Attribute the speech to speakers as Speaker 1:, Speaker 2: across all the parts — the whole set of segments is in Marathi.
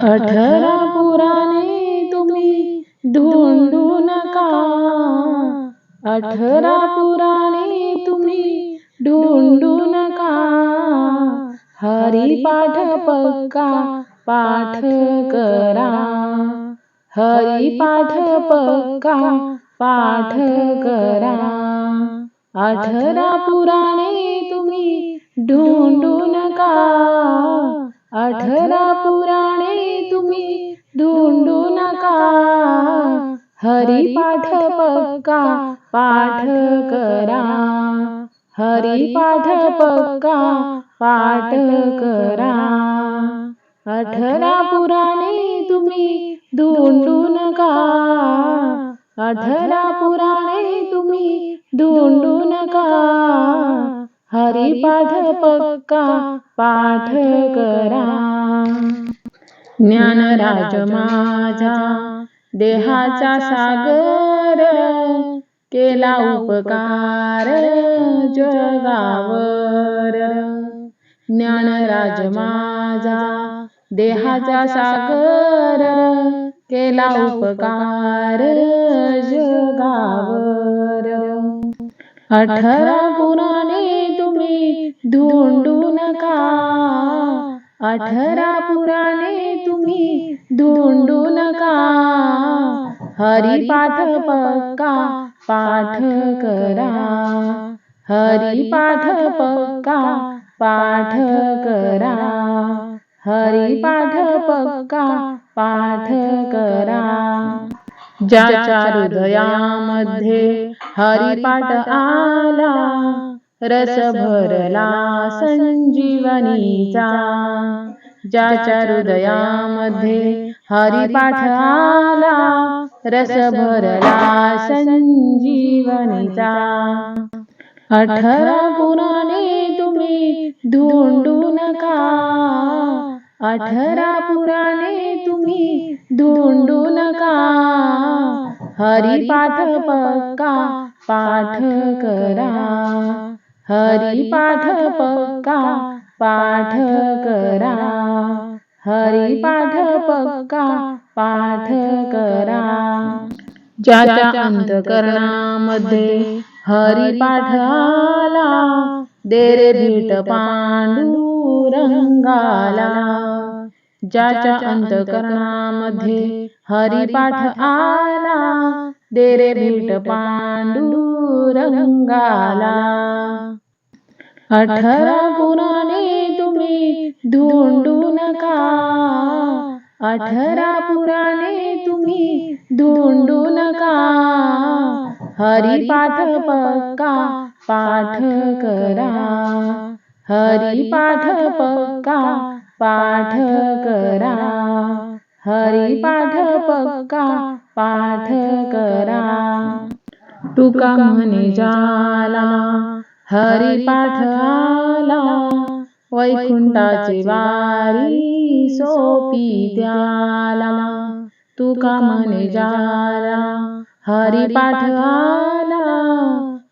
Speaker 1: अठरा पुराणे तुम्ही धोंडू नका. अठरा पुराणे तुम्ही ढोंडू नका. हरिपाठ पक्का पाठ करा. हरिपाठ पक्का पाठ करा. अठरा पुराणे तुम्ही ढुंडू नका. अठरा पुरा हरिपाठ पक्का पाठ करा. हरिपाठ पक्का पाठ करा. अठरा पुराणे तुम्ही धोंडू नका अठरा पुराणे तुम्ही धोंडू नका हरिपाठ पक्का पाठ करा. ज्ञानराज माझा देहाचा सागर केला उपकार जगावर. ज्ञानराज माझा देहाचा सागर केला उपकार जगावर. अठरा पुराणे तुम्ही धुंडू नका. अठरा पुराणे तुम्ही धुंडू हरिपाठ पक्का पाठ करा. हरिपाठ पक्का पाठ करा. हरिपाठ पक्का पाठ करा. ज्याच्या हृदयामध्ये हरिपाठ आला रस भरला संजीवनीचा. ज्याच्या हृदयामध्ये हरिपाठ आला रस भरला संजीवनीचा. अठरा पुराणे तुम्ही धोंडू नका. अठरा पुराणे तुम्ही धोंडू नका. हरिपाठ पक्का पाठ करा. हरिपाठ पक्का पाठ करा. हरिपाठ पक्का पाठ करा. ज्याच्या अंतकरणामध्ये हरिपाठ आला देरे भेट पांडुरंगाला. ज्याच्या अंतकरणामध्ये हरिपाठ आला देरे भेट पांडुरंगाला. अठरा पुराणे तुम्ही धोंडू नका. अठरा पुराणे तुम्ही धोंडू नका. हरिपाठ पक्का पाठ करा. हरिपाठ पक्का पाठ करा. हरिपाठ पक्का पाठ करा. तुका म्हणे जाला हरिपाठ पाठ वैकुंठाचे वारी सोपी द्याला तुका मने जाला? हरिपाठ आला.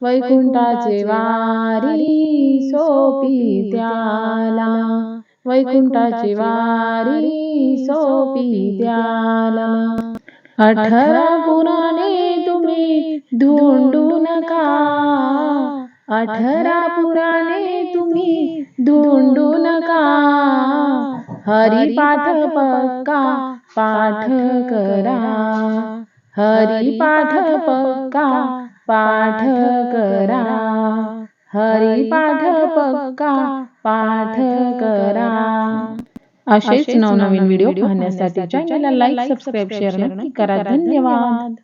Speaker 1: वैकुंठाचे वारी सोपी द्याला वैकुंठाची वारी सोपी द्याला अठरा पुराणे तुम्ही धुंडू अठरा पुराणे तुम्ही धुंडू नका. हरिपाठ पक्का पाठ करा. हरिपाठ पक्का पाठ करा. हरिपाठ पक्का पाठ करा. असेच नवनवीन व्हिडिओ पाहण्यासाठी चॅनलला लाईक सबस्क्राईब शेअर नक्की करा. धन्यवाद.